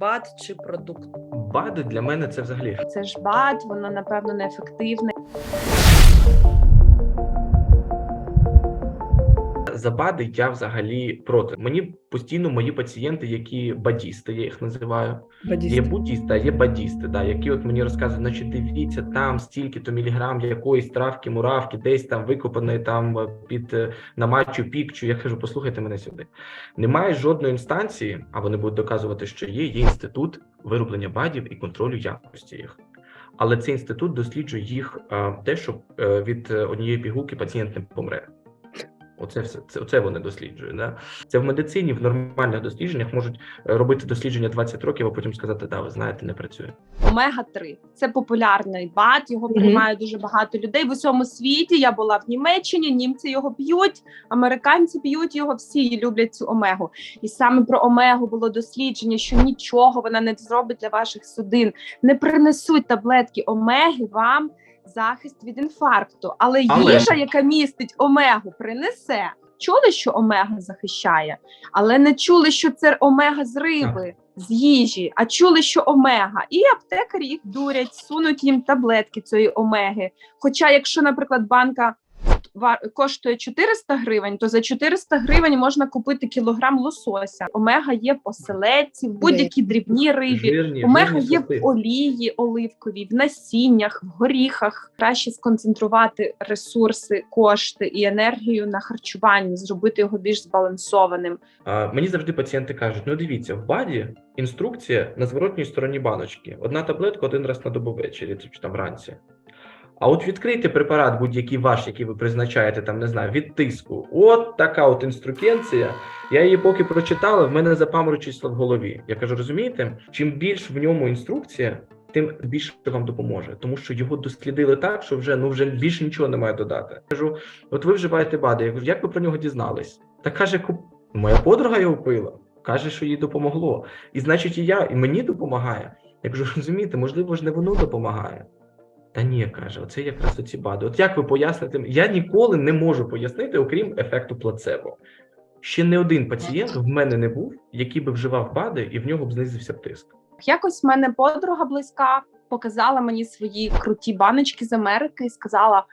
БАД чи продукт? БАДи для мене це взагалі Це ж БАД, воно напевно неефективне. За БАДи я взагалі проти. Мені постійно мої пацієнти, які бадісти, я їх називаю. Є буддісти, а є бадісти, да, які от мені розказують, значить, дивіться, там стільки-то міліграм якоїсь травки, муравки, десь там викопаної там е, під е, на Мачу Пікчу. Я кажу, послухайте мене сюди. Немає жодної інстанції, а вони будуть доказувати, що є. Є інститут вироблення БАДів і контролю якості їх. Але цей інститут досліджує їх е, те, що е, від однієї пігулки пацієнт не помре. Оце все це, це вони досліджують. Да? Це в медицині в нормальних дослідженнях можуть е, робити дослідження 20 років, а потім сказати, да, ви знаєте, не працює. Омега 3 це популярний БАД. Його приймає дуже багато людей в усьому світі. Я була в Німеччині. Німці його п'ють, американці п'ють його. Всі люблять цю омегу. І саме про омегу було дослідження, що нічого вона не зробить для ваших судин. Не принесуть таблетки омеги вам захист від інфаркту. Але, Але- їжа, яка містить омегу, принесе. Чули, що омега захищає, але не чули, що це омега з риби, з їжі, а чули, що омега. І аптекарі їх дурять, сунуть їм таблетки цієї омеги. Хоча, якщо, наприклад, банка коштує 400 гривень, то за 400 гривень можна купити кілограм лосося. Омега є в оселедці, в будь-якій дрібній рибі. Жирні, Омега жирні є сорти. в олії оливковій, в насіннях, в горіхах. Краще сконцентрувати ресурси, кошти і енергію на харчуванні, зробити його більш збалансованим. А, мені завжди пацієнти кажуть: ну дивіться, в БАДі інструкція на зворотній стороні баночки. Одна таблетка один раз на добу ввечері, чи там вранці. А от відкрийте препарат, будь-який ваш, який ви призначаєте, там не знаю, від тиску. От така от інструкція. Я її поки прочитала, в мене запаморочиться в голові. Я кажу, розумієте, чим більш в ньому інструкція, тим більше вам допоможе, тому що його дослідили так, що вже ну вже більше нічого немає додати. Кажу, от ви вживаєте БАДи. Я кажу, як ви про нього дізнались? Та каже, «Куп- моя подруга його пила. Каже, що їй допомогло. І значить, і я, і мені допомагає. Я кажу, розумієте, можливо ж не воно допомагає. Та ні, каже, оце якраз оці БАДи. От як ви поясните? Я ніколи не можу пояснити, окрім ефекту плацебо. Ще не один пацієнт в мене не був, який би вживав БАДи, і в нього б знизився тиск. Якось в мене подруга близька показала мені свої круті баночки з Америки і сказала: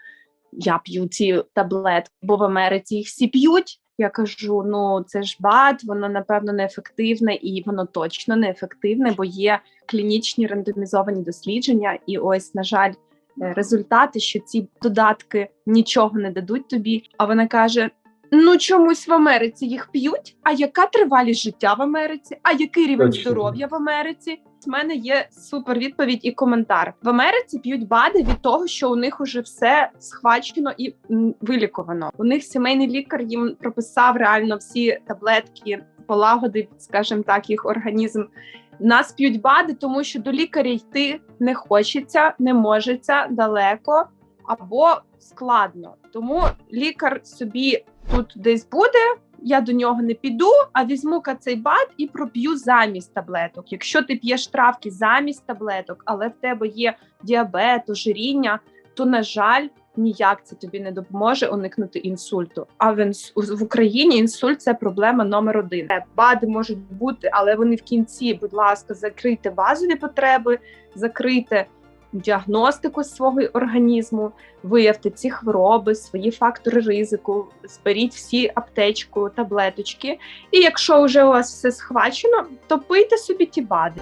Я п'ю ці таблетки, бо в Америці їх всі п'ють. Я кажу: ну це ж БАД, воно напевно неефективне, і воно точно неефективне, бо є клінічні рандомізовані дослідження. І ось, на жаль, результати, що ці додатки нічого не дадуть тобі. А вона каже: Ну, чомусь в Америці їх п'ють. А яка тривалість життя в Америці? А який рівень Точно. здоров'я в Америці? У мене є супер відповідь і коментар. В Америці п'ють БАДи від того, що у них уже все схвачено і вилікувано. У них сімейний лікар їм прописав реально всі таблетки, полагодив, скажімо так, їх організм. Нас п'ють БАДи, тому що до лікаря йти не хочеться, не можеться далеко або складно. Тому лікар собі тут десь буде. Я до нього не піду, а візьму цей бат і проп'ю замість таблеток. Якщо ти п'єш травки замість таблеток, але в тебе є діабет, ожиріння, то на жаль, ніяк це тобі не допоможе уникнути інсульту. А в, інс- в Україні інсульт це проблема номер один. Е, Бади можуть бути, але вони в кінці, будь ласка, закрийте базові потреби, закрийте діагностику свого організму, виявте ці хвороби, свої фактори ризику, зберіть всі аптечку, таблеточки. І якщо вже у вас все схвачено, то пийте собі ті БАДи.